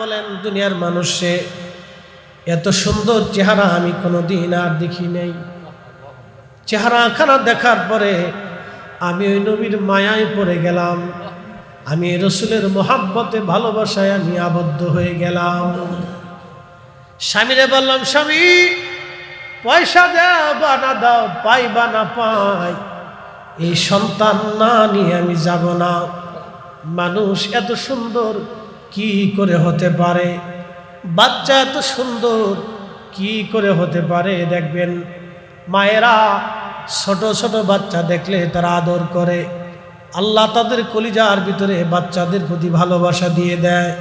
বলেন, দুনিয়ার মানুষে এত সুন্দর চেহারা আমি কোনো দিন আর দেখি নাই। চেহারা দেখার পরে আমি ওই নবীর মায়ায় পড়ে গেলাম। আমি রসুলের মোহাব্বতে, ভালোবাসায় আমি আবদ্ধ হয়ে গেলাম। স্বামীরে বললাম, স্বামী, পয়সা দাও বা না দাও, পাই বা না পাই, এই সন্তান না নিয়ে আমি যাব না। মানুষ এত সুন্দর কি করে হতে পারে? বাচ্চা এত সুন্দর, কি করে হতে পারে দেখবেন? মায়েরা ছোট ছোট বাচ্চা দেখলে তারা আদর করে। আল্লাহ তাদের কলিজার ভিতরে বাচ্চাদের প্রতি ভালোবাসা দিয়ে দেয়।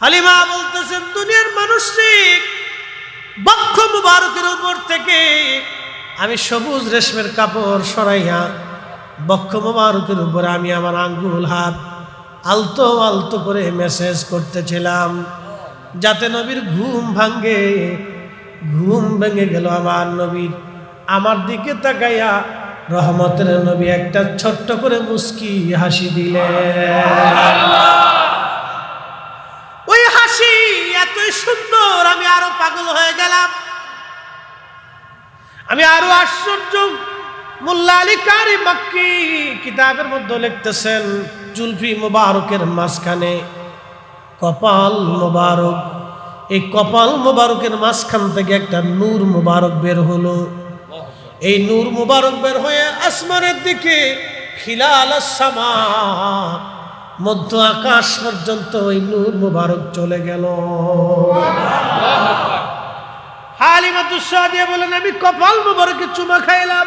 হালিমা বলতেছেন, দুনিয়ার মানুষিক বক্ষ মুবারকের উপর থেকে আমি সবুজ রেশমের কাপড় সরাইয়া বক্ষ মুবারকের উপরে আমি আমার আঙ্গুল, হাত আলতো আলতো করে মেসেজ করতেছিলাম। যাতে নবীর ঘুম ভাঙ্গে ঘুম ভেঙে গেল আমার নবীর। আমার দিকে তাকাইয়া রহমতের নবী একটা ছোট্ট করে মুস্কি হাসি দিলে ওই হাসি এতই সুন্দর, আমি আরও পাগল হয়ে গেলাম। আমি আরও আশ্চর্য। মোল্লা আলী কারি মাক্কি কিতাবের মধ্যে লিখতেছেন জুলফি মোবারকের মাঝখানে, কপাল মোবারক। এই কপাল মোবারকের মাঝখান থেকে একটা নূর মোবারক বের হলো। এই নূর মুবারক বের হয়ে আসমানের দিকে খিলাল সামা মধ্য আকাশ পর্যন্ত ওই নূর মুবারক চলে গেল। বলেন আমি কপাল মুবারকে চুমা খাইলাম।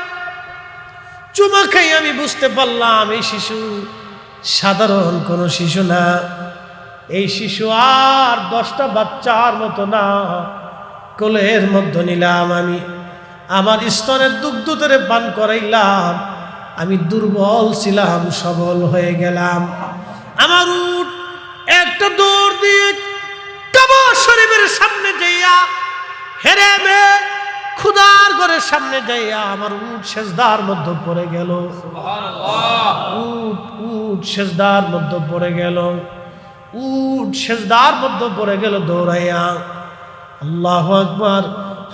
চুমা খাই আমি বুঝতে পারলাম, এই শিশু সাধারণ কোনো শিশু না। এই শিশু আর দশটা বাচ্চার মতো না। কোলের মধ্যে নিলাম আমি। আমার স্তনের দুগ্ধ ধরে পান করাইলাম। আমি দুর্বল ছিলাম সবল হয়ে গেলাম। আমার উঠ একটা দৌড় দিয়ে কাবা শরীফের সামনে যাইয়া হেরে মে খুদার ঘরের সামনে যাইয়া আমার উঠ সেজদার মধ্যে পড়ে গেল। উট উট সেজদার মধ্যে পড়ে গেল। উট সেজদার মধ্যে পড়ে গেল দৌড়াইয়া। আল্লাহ আকবার।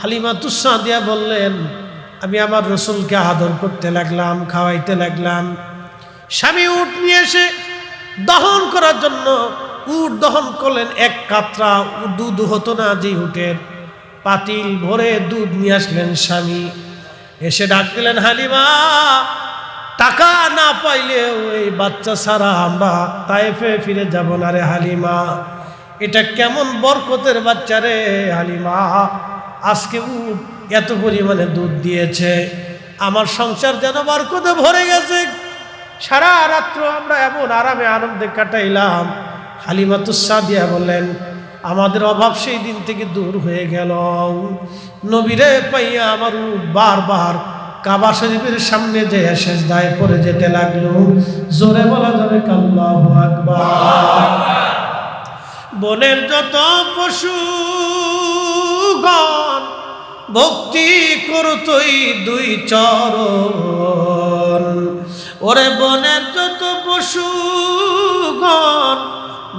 হালিমা তুসা দিয়া বললেন, আমি আমার রসুলকে আদর করতে লাগলাম, খাওয়াইতে লাগলাম। স্বামী উট নিয়ে এসে দহন করার জন্য উট দহন করলেন এক কাতরা। দুধ হতো না যে উটের। পাতিল ভরে দুধ নিয়ে আসলেন স্বামী। এসে ডাক দিলেন, হালিমা টাকা না পাইলে ওই বাচ্চা ছাড়া আমরা তাইফে ফিরে যাব না রে হালিমা। এটা কেমন বরকতের বাচ্চা রে হালিমা। আজকে উট এত পরিমাণে দুধ দিয়েছে। আমার সংসার যেন বরকতে ভরে গেছে। সারা রাত্র আমরা এমন আরামে আনন্দে কাটাইলাম। হালিমা তুসা দিয়া বললেন, আমাদের অভাব সেই দিন থেকে দূর হয়ে গেল। নবীরে পাইয়া আমার বারবার কাবা শরীফের সামনে যে শেষ দায় পড়ে যেতে লাগল, জোরে বলা যাবে কাল্লাহ আকবার। বনের যত পশু ভক্তি করতই দুই চরণ। ওরে বনের যত পশু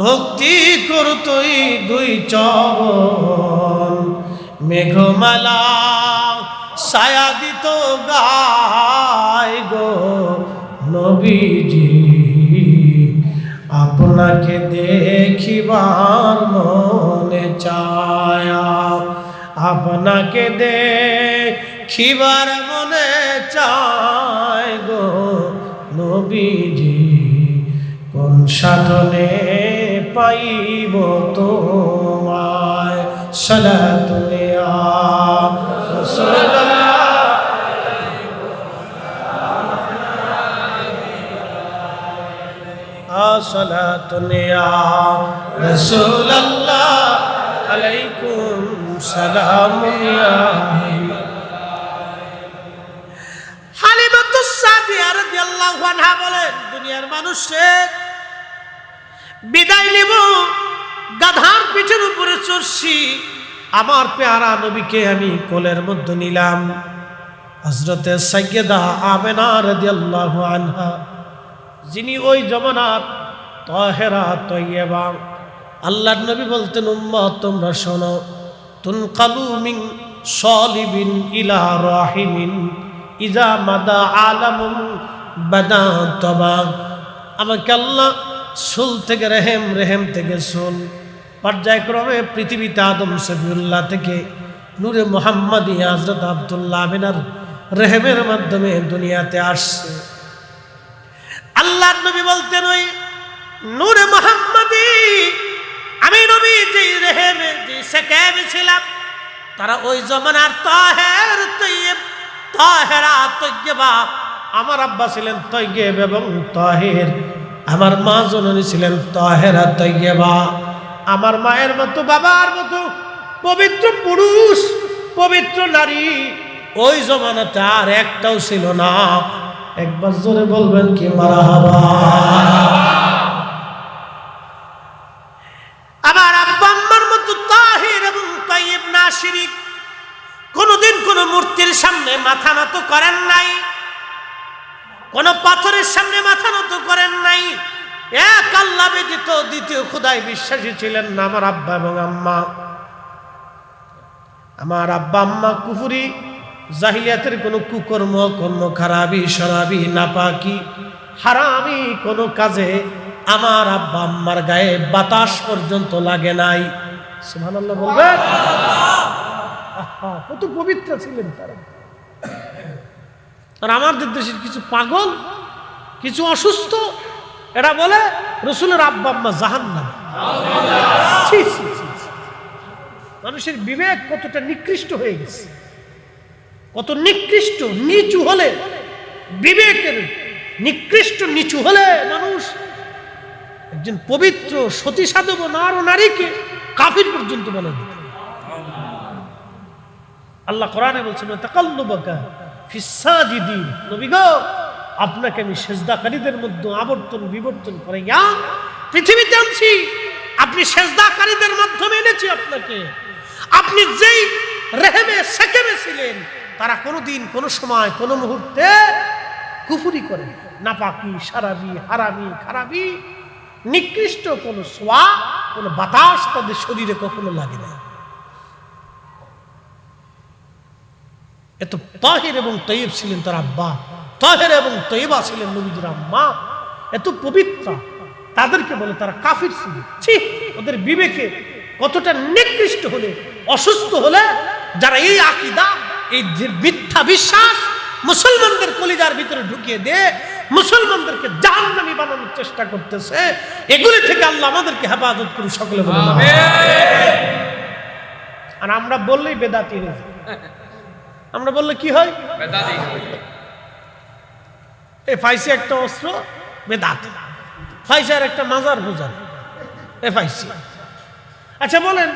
ভক্তি করতই দুই চরণ। মেঘমালা ছায়া দিত গায় গো নবীজি। আপনাকে দেখিবার মনে চায়া আপনাকে দেখিবার মনে চায় গো নবীজি। কোন সাধনে পাইব তোমায়? সলাতুলে আ صلاة يا رسول الله عليكم سلام يا হালিমাতুস সাদিয়া রাদিয়াল্লাহু আনহা বলেন দুনিয়ার মানুষের বিদায় নিব গাধার পিঠের উপরে চড়ছি আমার পেয়ারা নবীকে আমি কোলের মধ্যে নিলাম হজরতে সৈয়দা আমেনা রাদিয়াল্লাহু আনহা যিনি ওই জমানার তহেরা তৈবা আল্লাহ নবী বলতেন, উম্মত, তোমরা শোনো। তুন কালুমিং সলিবিন ইলা রাহিমিন। ইজা মাদা আলামুন বাদা তবা। আমাকে আল্লাহ সুল থেকে রেহেম রেহেম থেকে সুল। পর্যায়ক্রমে পৃথিবীতে আদম সফিউল্লাহ থেকে নূরে মোহাম্মদ হজরত আবদুল্লাহ আমিনার রেহেমের মাধ্যমে দুনিয়াতে আসছে। আল্লাহ নবী বলতেন, ওই নূরে মোহাম্মদি, আমি নবী যে রেহেমে যে সেকেব ছিলাম। তারা ওই জমানার তাহের তৈব তাহেরা তৈবা আমার আব্বা ছিলেন তৈব এবং তাহের। আমার মা জননী ছিলেন তাহেরা তৈবা আমার মায়ের মতো, বাবার মতো পবিত্র পুরুষ, পবিত্র নারী। ওই জমানাতে আর একটাও ছিল না। একবার জোরে বলবেন কি মারা হাবা আমার আব্বা আম্মার মতো তাহির এবং তাইব না শিরিক কোনোদিন কোনো সামনে মাথা নত করেন নাই। কোন পাথরের সামনে মাথা নত করেন নাই। এক আল্লাহ ব্যতীত দ্বিতীয় খুদায় বিশ্বাসী ছিলেন না আমার আব্বা এবং আম্মা। আমার আব্বা আম্মা কুফুরি জাহিলিয়াতের কোনো কুকর্ম কর্ম খারাপি সরাবি নাপাকি হারামি কোনো কাজে আমার আব্বা আম্মার গায়ে বাতাস পর্যন্ত লাগে নাই। সুবহানাল্লাহ বলবেন? আহা, কত পবিত্র ছিলেন তারা। আর আমাদের দেশের কিছু পাগল কিছু অসুস্থ এরা বলে রসুলের আব্বা আম্মা ছি। মানুষের বিবেক কতটা নিকৃষ্ট হয়ে গেছে। কত নিকৃষ্ট নিচু হলে বিবেকের নিকৃষ্ট নিচু হলে মানুষ একজন পবিত্র সতী সাধব নার ও নারীকে কাফির পর্যন্ত বলে দিত। আল্লাহ কোরআনে বলছেন আপনাকে আমি সেজদাকারীদের মধ্যে আবর্তন বিবর্তন করে ইয়া পৃথিবীতে আনছি। আপনি সেজদাকারীদের মাধ্যমে এনেছি আপনাকে। আপনি যেই রেহেমে, সেকেমে ছিলেন, তারা কোনোদিন, কোনো সময়, কোনো মুহূর্তে কুফুরি করে নাপাকি, সারাবি হারাবি খারাবি নিকৃষ্ট কোনো সোয়া, কোনো বাতাস তাদের শরীরে কখনো লাগে না। এত তাহির এবং তৈব ছিলেন তার আব্বা তাহের এবং তৈবা ছিলেন নবীজির আম্মা এত পবিত্র। তাদেরকে বলে তারা কাফির ছিল ছি ওদের বিবেকে কতটা নিকৃষ্ট হলে অসুস্থ হলে যারা এই আকিদা এই মিথ্যা বিশ্বাস মুসলমানদের কলিজার ভিতরে ঢুকিয়ে দে মুসলমানদেরকে জাহান্নামী বানানোর চেষ্টা করতেছে এগুলি থেকে আল্লাহ আমাদেরকে হেফাজত করুন সকলে বলে আর আমরা বললেই বেদাতি হয়ে যায়। আমরা বললে কি হয়? এ ফাইসি একটা অস্ত্র বেদাত। ফাইসার একটা মাজার বোঝান এ ফাইসি। আচ্ছা বলেন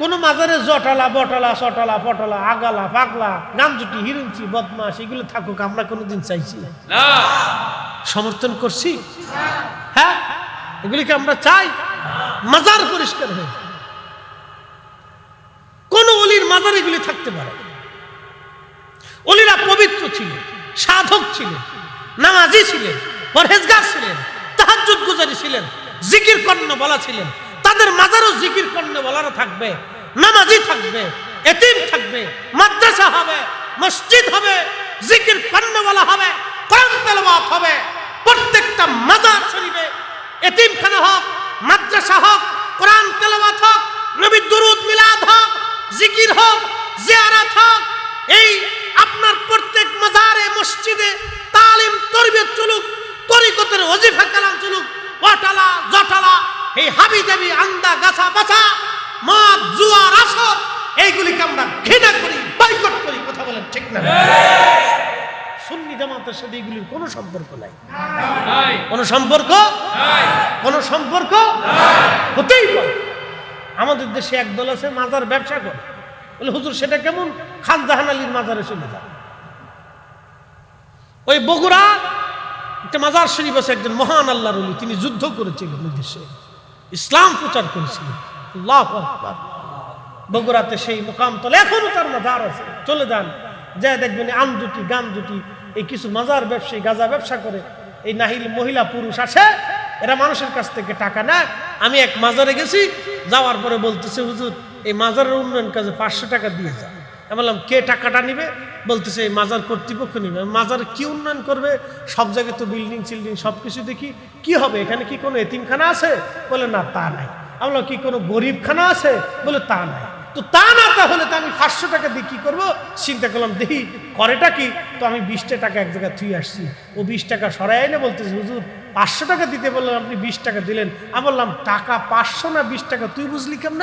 কোন মাজারে জটালা বটালা সটালা পটলা আগালা পাগলা গামজুটি হিরুঞ্চি বদমাস এগুলো থাকুক আমরা কোনোদিন চাইছি। না। সমর্থন করছি? হ্যাঁ? এগুলিকে আমরা চাই। মাজার পরিষ্কার হয়ে কোন অলির মাজার এগুলি থাকতে পারে না। অলিরা পবিত্র ছিলেন, সাধক ছিলেন, নামাজি ছিলেন, পরহেজগার ছিলেন, তাহাজ্জুদ গুজারি ছিলেন, জিকির কর্ণ বলা ছিলেন। তাদের মাজারও জিকির কর্ণ বলারও থাকবে, নামাজি থাকবে, এতিম থাকবে, মাদ্রাসা হবে, মসজিদ হবে, জিকির কর্ণ বলা হবে, কোরআন তেলাওয়াত হবে, প্রত্যেকটা মাজার শরীফে এতিমখানা হোক, মাদ্রাসা হোক, কোরআন তেলাওয়াত হোক নবী দুরুদ মিলাদ হোক, জিকির হোক, জিয়ারাত হোক এই আপনার প্রত্যেক মাজারে, মসজিদে তালিম তরবিয়ত চলুক, তরিকতের ওজিফা কালাম চলুক, ওয়াটালা, জটালা, এই হাবি জাবি আন্দা, গাছা, বাছা, মদ জুয়ার আসর এইগুলিকে আমরা ঘৃণা করি, বয়কট করি, কথা বলেন ঠিক না? সুন্নি জামাতের সাথে এগুলির কোনো সম্পর্ক নাই। কোনো সম্পর্ক? কোনো সম্পর্ক? হতেই পারে। আমাদের দেশে একদল আছে, মাজার ব্যবসা করে। বলে, হুজুর, সেটা কেমন? খান জাহান আলীর মাজারে চলে যান ওই বগুড়া, একটা মাজার শরীফ আছে, একজন মহান আল্লাহর অলি, তিনি যুদ্ধ করেছিলেন দেশে। ইসলাম প্রচার করেছিলেন। আল্লাহ বগুড়াতে সেই মোকাম তলে এখনও তার মাজার আছে। চলে যান। যা দেখবেন আম দুটি গান দুটি, এই কিছু মাজার ব্যবসায়ী গাজা ব্যবসা করে, এই নাহিল মহিলা পুরুষ আসে এরা মানুষের কাছ থেকে টাকা নেয়। আমি এক মাজারে গেছি, যাওয়ার পরে বলতেছে, হুজুর এই মাজারের উন্নয়ন কাজে পাঁচশো টাকা দিয়ে যান আমি বললাম, কে টাকাটা নিবে? বলতেছে, এই মাজার কর্তৃপক্ষ নিবে। মাজার কি উন্নয়ন করবে? সব জায়গায় তো বিল্ডিং, চিল্ডিং সব কিছু দেখি। কি হবে? এখানে কি কোনো এতিমখানা আছে? বলে, না, তা নাই। আমি বললাম, কি কোনো গরিবখানা আছে? বলে, তা নাই। তো তা না, তাহলে তো আমি পাঁচশো টাকা দিয়ে কী করব? চিন্তা করলাম, দেখি, করেটা কি? তো আমি বিশটা টাকা এক জায়গায় থুই আসছি। ও বিশ টাকা সরাই এনে বলতেছে, হুজুর, পাঁচশো টাকা দিতে বললাম আপনি বিশ টাকা দিলেন। আমি বললাম, টাকা পাঁচশো না বিশ টাকা? তুই বুঝলি কেমন?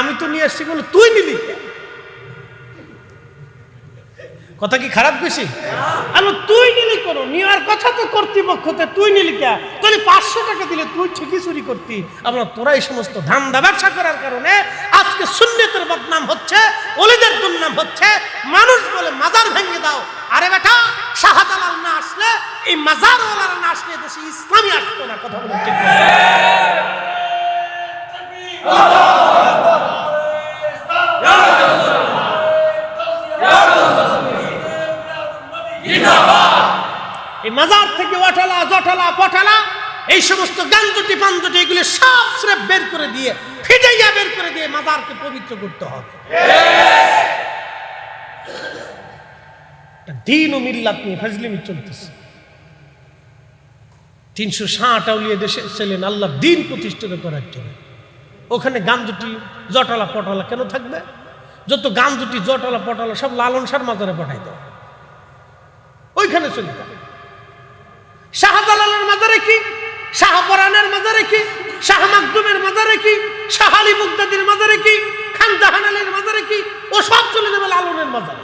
আমি তো নিয়ে আসছি, বলে, তুই নিলি কথা কি খারাপ বেশি? আমি তুই নিলি কোনো? নেওয়ার কথা তো কর্তৃপক্ষতে, তুই নিলি কে? তাহলে পাঁচশো টাকা দিলে তুই ঠিকই চুরি করতি। আমরা তোরা এই সমস্ত ধান্দা ব্যবসা করার কারণে আজকে শূন্যতের বদনাম হচ্ছে অলিদের দুর্নাম হচ্ছে। মানুষ বলে, মাজার ভেঙে দাও। আরে বেটা, শাহজালাল না আসলে, এই মাজার ওলারা না আসলে দেশে ইসলামই আসতো না, কথা বলে। এই মাজার থেকে এই সমস্ত গাঞ্জটি পাঞ্জটি এগুলি সব স্রেফ বের করে দিয়ে, ফিটাইয়া বের করে দিয়ে মাজারকে পবিত্র করতে হবে। দিন ও মিল্লাত নিয়ে ফজলিমি চলতেছে। তিনশো ষাট আউলিয়া দেশে ছিলেন আল্লাহ দিন প্রতিষ্ঠিত করার জন্য। ওখানে গাঞ্জটি জটালা পটালা কেন থাকবে? যত গাঞ্জটি জটালা পটালা সব লালন সার মাজারে পাঠাই দাও। ওইখানে চলে যাও। শাহজালালের মাজারে কি? শাহপরানের মাজারে কি? শাহ মাকদুমের মাজারে কি? শাহ আলী মুগদাদির মাজারে কি? খান জাহান আলীর মাজারে কি? ও সব চলে যাবে লালনের মাজারে।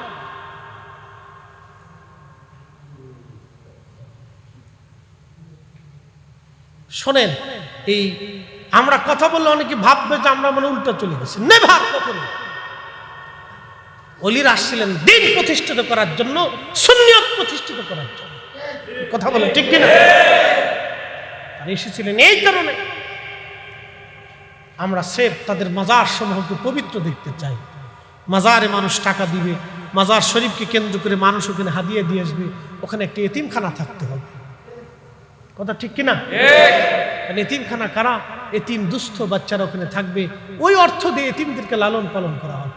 শোনেন, এই আমরা কথা বললে অনেকে ভাববে যে আমরা মানে উল্টা চলে গেছি। নেভার কখনো। অলির আসছিলেন দিন প্রতিষ্ঠিত করার জন্য সুন্নিয়ত প্রতিষ্ঠিত করার জন্য। কথা ঠিক কিনা? আর এসেছিলেন এই কারণে। আমরা সেফ তাদের মাজার সমূহকে পবিত্র দেখতে চাই। মাজারে মানুষ টাকা দিবে মাজার শরীফকে কেন্দ্র করে মানুষ ওখানে হাদিয়ে দিয়ে আসবে ওখানে একটি এতিমখানা থাকতে হবে। কথা ঠিক কিনা? এতিমখানা কারা? এতিম দুস্থ বাচ্চারা ওখানে থাকবে। ওই অর্থ দিয়ে এতিমদেরকে লালন পালন করা হবে।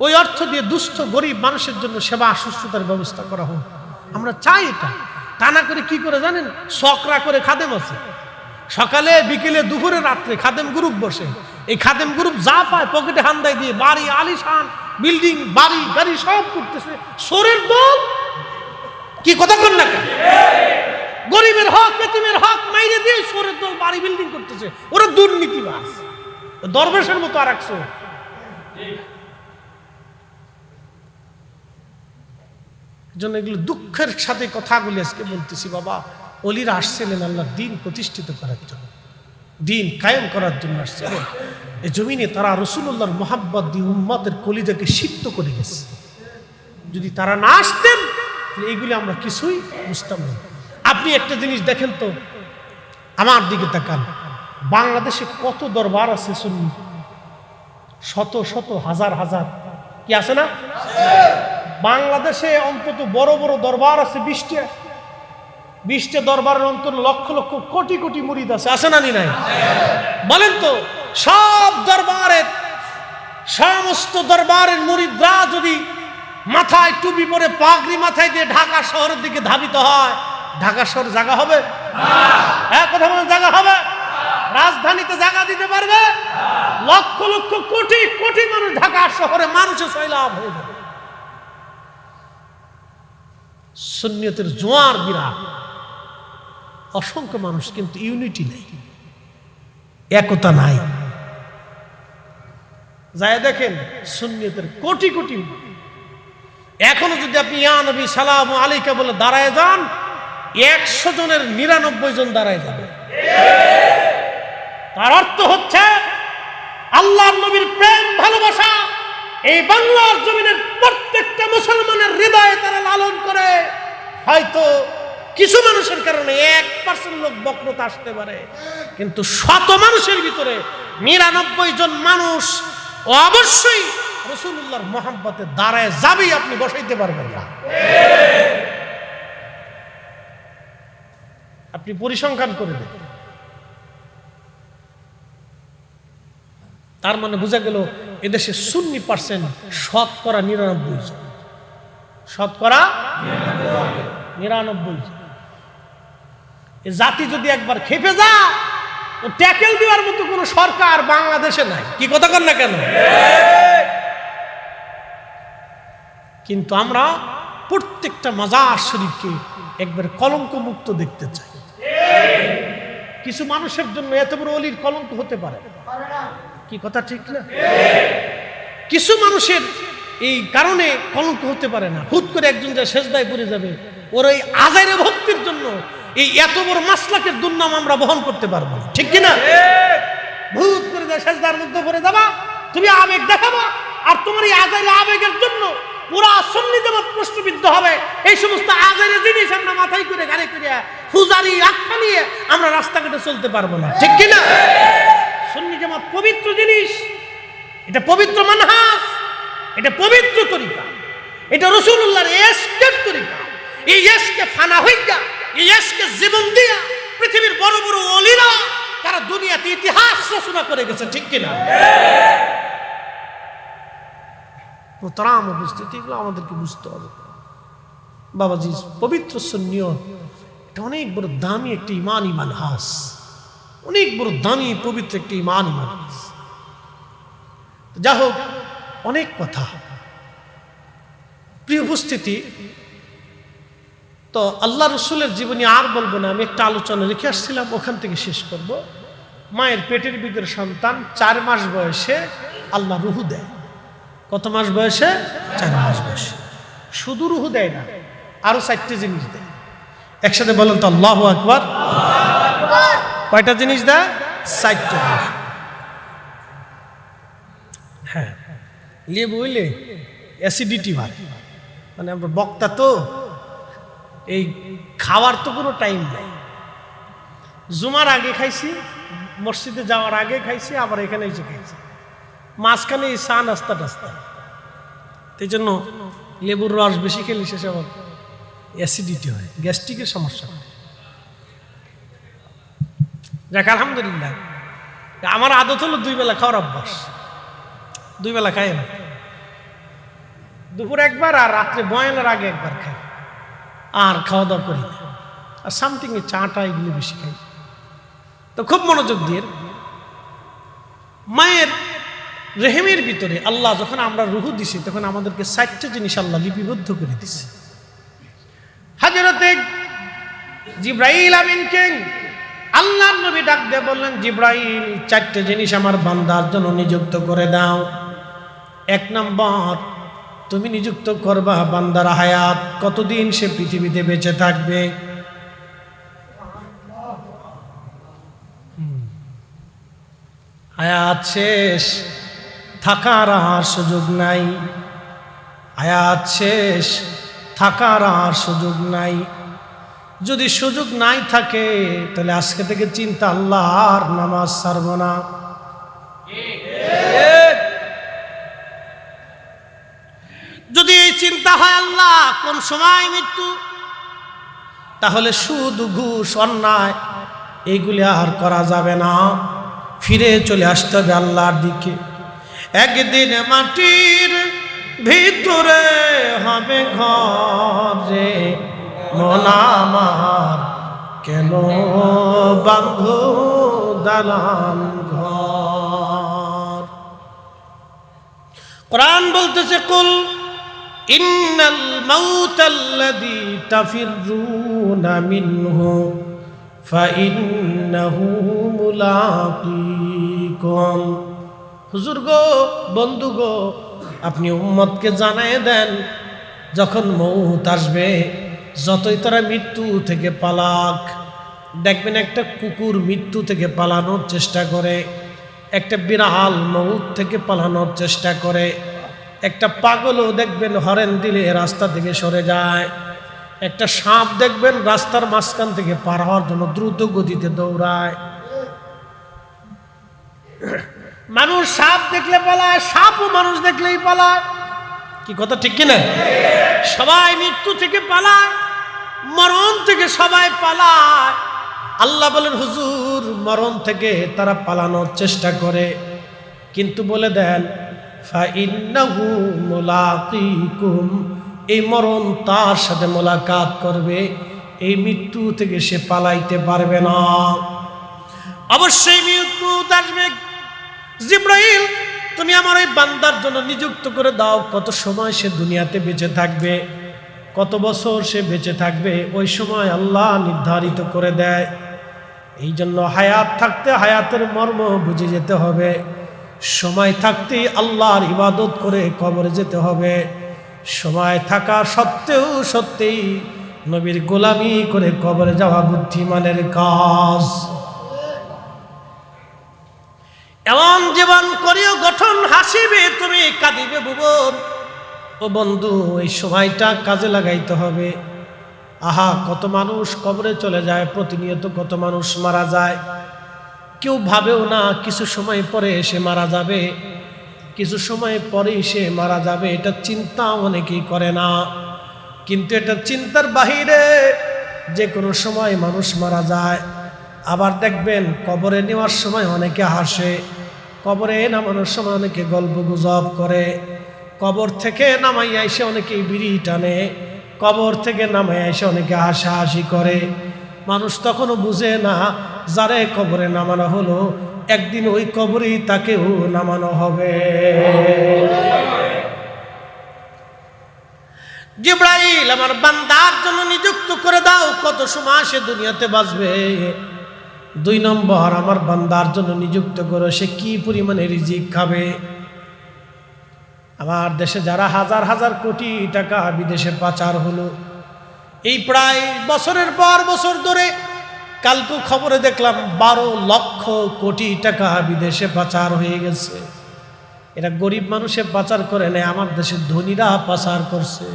ওই অর্থ দিয়ে দুস্থ, গরিব মানুষের জন্য সেবা, সুস্থতার ব্যবস্থা করা হোক। আমরা চাই এটা। তা না করে কি করে জানেন? সকরা করে খাদেম আছে। সকালে, বিকেলে, দুপুরে, রাত্রে খাদেম গ্রুপ বসে। এই খাদেম গ্রুপ যা পায় পকেটে হান্দায় দিয়ে বাড়ি, আলিশান, বিল্ডিং, বাড়ি, গাড়ি সব করতেছে। সোরের দল? কি কথা কর না? গরিবের হক, এতিমের হক, মাইরে দিয়ে সোরের দল বাড়ি বিল্ডিং করতেছে। ওরা দুর্নীতিবাজ। দরবেশের মতো আর একশো জন্য এগুলো দুঃখের সাথে কথাগুলি আজকে বলতেছি, বাবা, অলিরা আসছিলেন আল্লাহ দিন প্রতিষ্ঠিত করার জন্য। দিন কায়েম করার জন্য আসছিলেন এই জমিনে তারা রসুল্লাহর মোহাব্বত দিয়ে উম্মতের কলিজাকে সিদ্ধ করে গেছে। যদি তারা না আসতেন এইগুলি আমরা কিছুই বুঝতাম না। আপনি একটা জিনিস দেখেন তো, আমার দিকে তাকান। বাংলাদেশে কত দরবার আছে শুনুন। শত শত, হাজার হাজার। কি আছে না? বাংলাদেশে অন্তত বড় বড় দরবার আছে বিশটা। বিশটা দরবারের অন্তর লক্ষ লক্ষ, কোটি কোটি মুরিদ আছে। আছে না নাই? বলেন তো, সব দরবারের সমস্ত দরবারের মুরিদরা যদি মাথায় টুপি পরে পাগড়ি মাথায় দিয়ে ঢাকা শহরের দিকে ধাবিত হয় ঢাকা শহর জায়গা হবে? হ্যাঁ কথা বলেন জায়গা হবে? রাজধানীতে জায়গা দিতে পারবে? লক্ষ লক্ষ কোটি কোটি মানুষ ঢাকা শহরে মানুষের সৈলাভ হয়ে যাবে। সুন্নিয়তের জোয়ার বিরাট। অসংখ্য মানুষ কিন্তু ইউনিটি নেই। একতা নাই। যায় দেখেন, সুন্নিয়তের কোটি কোটি এখনও যদি আপনি ইয়া নবী সালাম আলীকে বলে দাঁড়ায় যান একশো জনের নিরানব্বই জন দাঁড়ায় যাবে। তার অর্থ হচ্ছে আল্লাহ নবীর প্রেম, ভালোবাসা, এই বাংলার জমিনের প্রত্যেকটা মুসলমানের হৃদয়ে তারা লালন করে। হয়তো কিছু মানুষের কারণে এক পার্সেন্ট লোক বক্রতা আসতে পারে, কিন্তু শত মানুষের ভিতরে নিরানব্বই জন মানুষ অবশ্যই রসুল্লাহর মোহাম্মতে দাঁড়ায় যাবেই, আপনি বসাইতে পারবেন না। আপনি পরিসংখ্যান করে দেন। তার মানে বোঝা গেল এদেশে শূন্য পার্সেন্ট শতকরা নিরানব্বই শতকরা নিরানব্বই জাতি যদি একবার খেপে যা ও ট্যাকেল দেওয়ার মতো কোনো সরকার বাংলাদেশে নাই। কি কথা কর না কেন? কিন্তু আমরা প্রত্যেকটা মাজার শরীফকে একবার কলঙ্ক মুক্ত দেখতে চাই। কিছু মানুষের জন্য এত বড় অলির কলঙ্ক হতে পারে। কি কথা ঠিক না? কিছু মানুষের এই কারণে কলঙ্ক হতে পারে না। হুট করে একজন যা শেষদায় পড়ে যাবে। ওর এই আজাইরে ভক্তির জন্য এই এত বড় মাসলাকের দুর্নাম আমরা বহন করতে পারব ঠিক কিনা? ভূত করে দেয় শেষদার মধ্যে পড়ে যাবা, তুমি আবেগ দেখাবা, আর তোমার এই আজাইরে আবেগের জন্য পুরা সন্নি জগৎ প্রশ্নবিদ্ধ হবে। এই সমস্ত আগের জিনিস আমরা মাথায় করে গাড়ি করে ফুজারি আখ্যা নিয়ে আমরা রাস্তাঘাটে চলতে পারব না। ঠিক কিনা? সুন্নি জামাত পবিত্র জিনিস। এটা পবিত্র মানহাস এটা পবিত্র তরিকা। এটা রসুল্লাহর এসকের তরিকা। এই এসকে ফানা হইয়া, এই এসকে জীবন দিয়া পৃথিবীর বড় বড় অলিরা তারা দুনিয়াতে ইতিহাস রচনা করে গেছে, ঠিক কিনা? মোতারাম উপস্থিতি এগুলো আমাদেরকে বুঝতে হবে। বাবাজি, পবিত্র সন্নিয় এটা অনেক বড় দামি একটি ইমান ইমান হাস অনেক বড় দামি, পবিত্র একটি ইমান ইমান হাস যা হোক, অনেক কথা। প্রিয় উপস্থিতি, তো আল্লাহ রসুলের জীবনী আর বলব না, আমি একটা আলোচনা রেখে আসছিলাম, ওখান থেকে শেষ করব। মায়ের পেটের ভিতরে সন্তান, চার মাস বয়সে আল্লাহ রুহু দেয়। কত মাস বয়সে? চার মাস বয়সে। শুধু রুহু দেয় না, আরও চারটে জিনিস দেয়। একসাথে বলেন তো, আল্লাহ আকবর। কয়টা জিনিস দেয়? চারটে হ্যাঁ লিয়ে বুঝলে অ্যাসিডিটি বাড়ে। মানে আমরা বক্তা তো, এই খাওয়ার তো কোনো টাইম নাই। জুমার আগে খাইছি, মসজিদে যাওয়ার আগে খাইছি, আবার এখানে এসে খাইছি। মাঝখানে এই চা নাস্তা টাস্তা। এই জন্য লেবুর রস বেশি খেলে শেষে আবার অ্যাসিডিটি হয় গ্যাস্ট্রিকের সমস্যা হয়। যাক, আলহামদুলিল্লাহ। আমার আদত হলো দুই বেলা খাওয়ার অভ্যাস। দুই বেলা খাই আমি। দুপুর একবার আর রাত্রে বয়ানের আগে একবার খাই। আর খাওয়া দাওয়া করি না। আর সামথিং এ চাটা এগুলো বেশি খাই। তো খুব মনোযোগ দিয়ে। মায়ের রেহেমের ভিতরে আল্লাহ যখন আমরা রুহু দিছি, তখন আমাদেরকে চারটে জিনিস আল্লাহ লিপিবদ্ধ করে দিছে। হাজরতে জিব্রাইল আমিনকে আল্লাহ নবী ডাক দিয়ে বললেন, জিব্রাইল, চারটে জিনিস আমার বান্দার জন্য নিযুক্ত করে দাও। এক নম্বর, তুমি নিযুক্ত করবা বান্দার হায়াত, কতদিন সে পৃথিবীতে বেঁচে থাকবে। হায়াত শেষ। থাকার আর সুযোগ নাই। হায়াত শেষ, থাকার আর সুযোগ নাই। যদি সুযোগ নাই থাকে, তাহলে আজকে থেকে চিন্তা আল্লাহ আর নামাজ ছাড়ব না। যদি এই চিন্তা হয় আল্লাহ, কোন সময় মৃত্যু? তাহলে সুদ, ঘুষ, অন্যায় এইগুলি আর করা যাবে না। ফিরে চলে আসতে হবে আল্লাহর দিকে। একদিন মাটির ভিতরে হবে ঘরে মন আমার, কেন বান্ধ দালান ঘর? কোরআন বলতেছে, কুল ইন্নাল মাউতাল্লাযী তাফিররুনা মিনহু, ফাইন্নাহু মুলাকীকুম। হুজুর গো, বন্ধু গো, আপনি উম্মতকে জানায় দেন, যখন মৌত আসবে, যতই তারা মৃত্যু থেকে পালাক, দেখবেন একটা কুকুর মৃত্যু থেকে পালানোর চেষ্টা করে, একটা বিড়াল মৌত থেকে পালানোর চেষ্টা করে, একটা পাগলও দেখবেন হরেন দিলে রাস্তা থেকে সরে যায়, একটা সাপ দেখবেন রাস্তার মাঝখান থেকে পার হওয়ার জন্য দ্রুত গতিতে দৌড়ায়। মানুষ সাপ দেখলে পালায়, সাপও মানুষ দেখলেই পালায়। কি কথা, ঠিক কিনা? সবাই মৃত্যু থেকে পালায়, মরণ থেকে সবাই পালায়। আল্লাহ বলেন, হুজুর, মরণ থেকে তারা পালানোর চেষ্টা করে। কিন্তু বলে দেন এই মরণ তার সাথে মোলাকাত করবে, এই মৃত্যু থেকে সে পালাইতে পারবে না। অবশ্যই মৃত্যু আসবে। জিব্রাইল, তুমি আমার এই বান্দার জন্য নিযুক্ত করে দাও। কত সময় সে দুনিয়াতে বেঁচে থাকবে, কত বছর সে বেঁচে থাকবে, ওই সময় আল্লাহ নির্ধারিত করে দেয়। এই জন্য হায়াত থাকতে হায়াতের মর্ম বুঝে যেতে হবে। সময় থাকতেই আল্লাহর ইবাদত করে কবরে যেতে হবে। সময় থাকা সত্ত্বেও সত্যিই নবীর গোলামি করে কবরে যাওয়া বুদ্ধিমানের কাজ। এমন জীবন করিও গঠন হাসিবে, তুমি কাঁদিবে ভুবন ও বন্ধু, এই সময়টা কাজে লাগাইতে হবে। আহা, কত মানুষ কবরে চলে যায়, প্রতিনিয়ত কত মানুষ মারা যায়। কেউ ভাবেও না, কিছু সময় পরে সে মারা যাবে। কিছু সময় পরেই সে মারা যাবে, এটা চিন্তা অনেকেই করে না। কিন্তু এটা চিন্তার বাহিরে যে কোনো সময় মানুষ মারা যায়। আবার দেখবেন, কবরে নেওয়ার সময় অনেকে হাসে। কবরে নামানোর সময় অনেকে গল্প গুজব করে। কবর থেকে নামাইয়া এসে অনেকেই বিড়ি টানে। কবর থেকে নামাইয়া এসে অনেকে হাসাহাসি করে। মানুষ তখনও বুঝে না যারে কবরে নামানো হলো। একদিন ওই কবরেই তাকেও নামানো হবে। জিব্রাইল, আমার বান্দার জন্য নিযুক্ত করে দাও। কত সময় সে দুনিয়াতে বাঁচবে? দুই নম্বর, আমার বান্দার জন্য নিযুক্ত করো, সে কি পরিমাণে রিজিক খাবে? আমার দেশে যারা হাজার হাজার কোটি টাকা বিদেশে পাচার হলো, এই প্রায় বছরের পর বছর ধরে কালকে খবরে দেখলাম বারো লক্ষ কোটি টাকা বিদেশে পাচার হয়ে গেছে। এটা গরিব মানুষে পাচার করে নেয়, আমার দেশের ধনীরা পাচার করছে।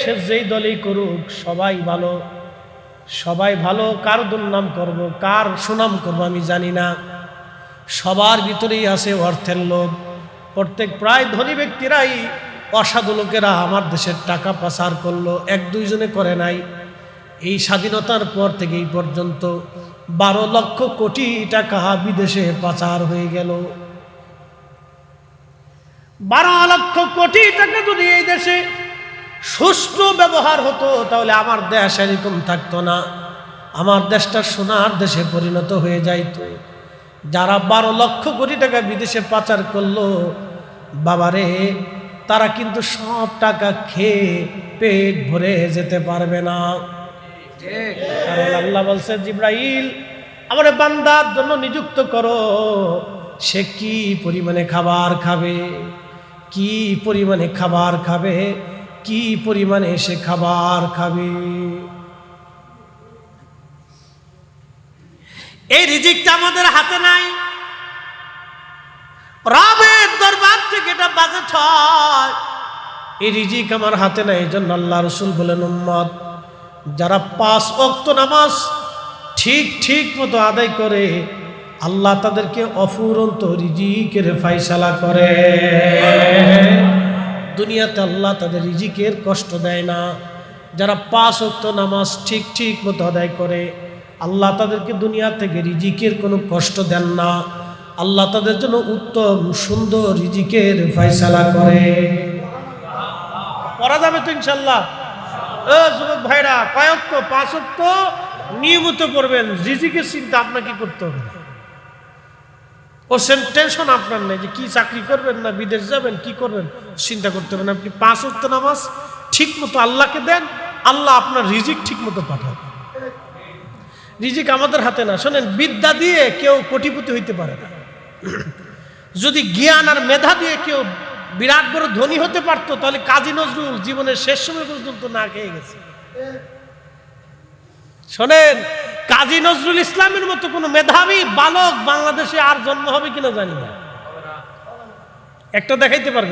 সে যেই দলেই করুক, সবাই ভালো। সবাই ভালো, কার দুর্নাম করব, কার সুনাম করব আমি জানি না। সবার ভিতরেই আছে অর্থের লোভ। প্রত্যেক প্রায় ধনী ব্যক্তিরাই অসাধু লোকেরা আমার দেশের টাকা পাচার করল, এক দুইজনে করে নাই। এই স্বাধীনতার পর থেকে এই পর্যন্ত বারো লক্ষ কোটি টাকা বিদেশে পাচার হয়ে গেল। বারো লক্ষ কোটি টাকা যদি এই দেশে সুষ্ঠু ব্যবহার হতো, তাহলে আমার দেশ এরকম থাকতো না। আমার দেশটা সোনার দেশে পরিণত হয়ে যাইতো। যারা বারো লক্ষ কোটি টাকা বিদেশে পাচার করল, বাবারে, তারা কিন্তু সব টাকা খেয়ে পেট ভরে যেতে পারবে না। আল্লাহ বলছে, জিব্রাইল, আমার বান্দার জন্য নিযুক্ত করো। সে কি পরিমাণে খাবার খাবে? কি পরিমাণে খাবার খাবে? কি পরিমাণে সে খাবার খাবে? এই রিজিকটা আমাদের হাতে নাই। রবের দরবার থেকে এটা বাজেট হয়। এই রিজিক আমার হাতে নাই, এই জন্য আল্লাহ রসুল বলেন, উম্মত, যারা পাঁচ অক্ত নামাজ ঠিক ঠিক মতো আদায় করে, আল্লাহ তাদেরকে অফুরন্ত রিজিকের ফাইসালা করে। দুনিয়াতে আল্লাহ তাদের রিজিকের কষ্ট দেয় না। যারা পাঁচ অক্ত নামাজ ঠিক ঠিক মতো আদায় করে, আল্লাহ তাদেরকে দুনিয়া থেকে রিজিকের কোনো কষ্ট দেন না। আল্লাহ তাদের জন্য উত্তম, সুন্দর রিজিকের ফাইসালা করে। করা যাবে তো ইনশাল্লাহ ও যুবক ভাইরা, কয়েক পাঁচক্য নিয়মিত করবেন। রিজিকের চিন্তা আপনাকে করতে হবে না। ও টেনশন আপনার নেই যে কি চাকরি করবেন না, বিদেশ যাবেন, কি করবেন? চিন্তা করতে হবে না, আপনি পাঁচ অক্ত নামাজ ঠিক মতো আল্লাহকে দেন, আল্লাহ আপনার রিজিক ঠিক মতো পাঠাবে। রিজিক আমাদের হাতে না। শোনেন, বিদ্যা দিয়ে কেউ কোটিপতি হইতে পারে না। যদি জ্ঞান আর মেধা দিয়ে কেউ বিরাট বড় ধনী হতে পারতো, তাহলে কাজী নজরুল জীবনের শেষ সময় পর্যন্ত না খেয়ে গেছে। শোনেন, কাজী নজরুল ইসলামের মতো কোনো মেধাবী বালক বাংলাদেশে আর জন্ম হবে কিনা জানি না। একটা দেখাইতে পারবে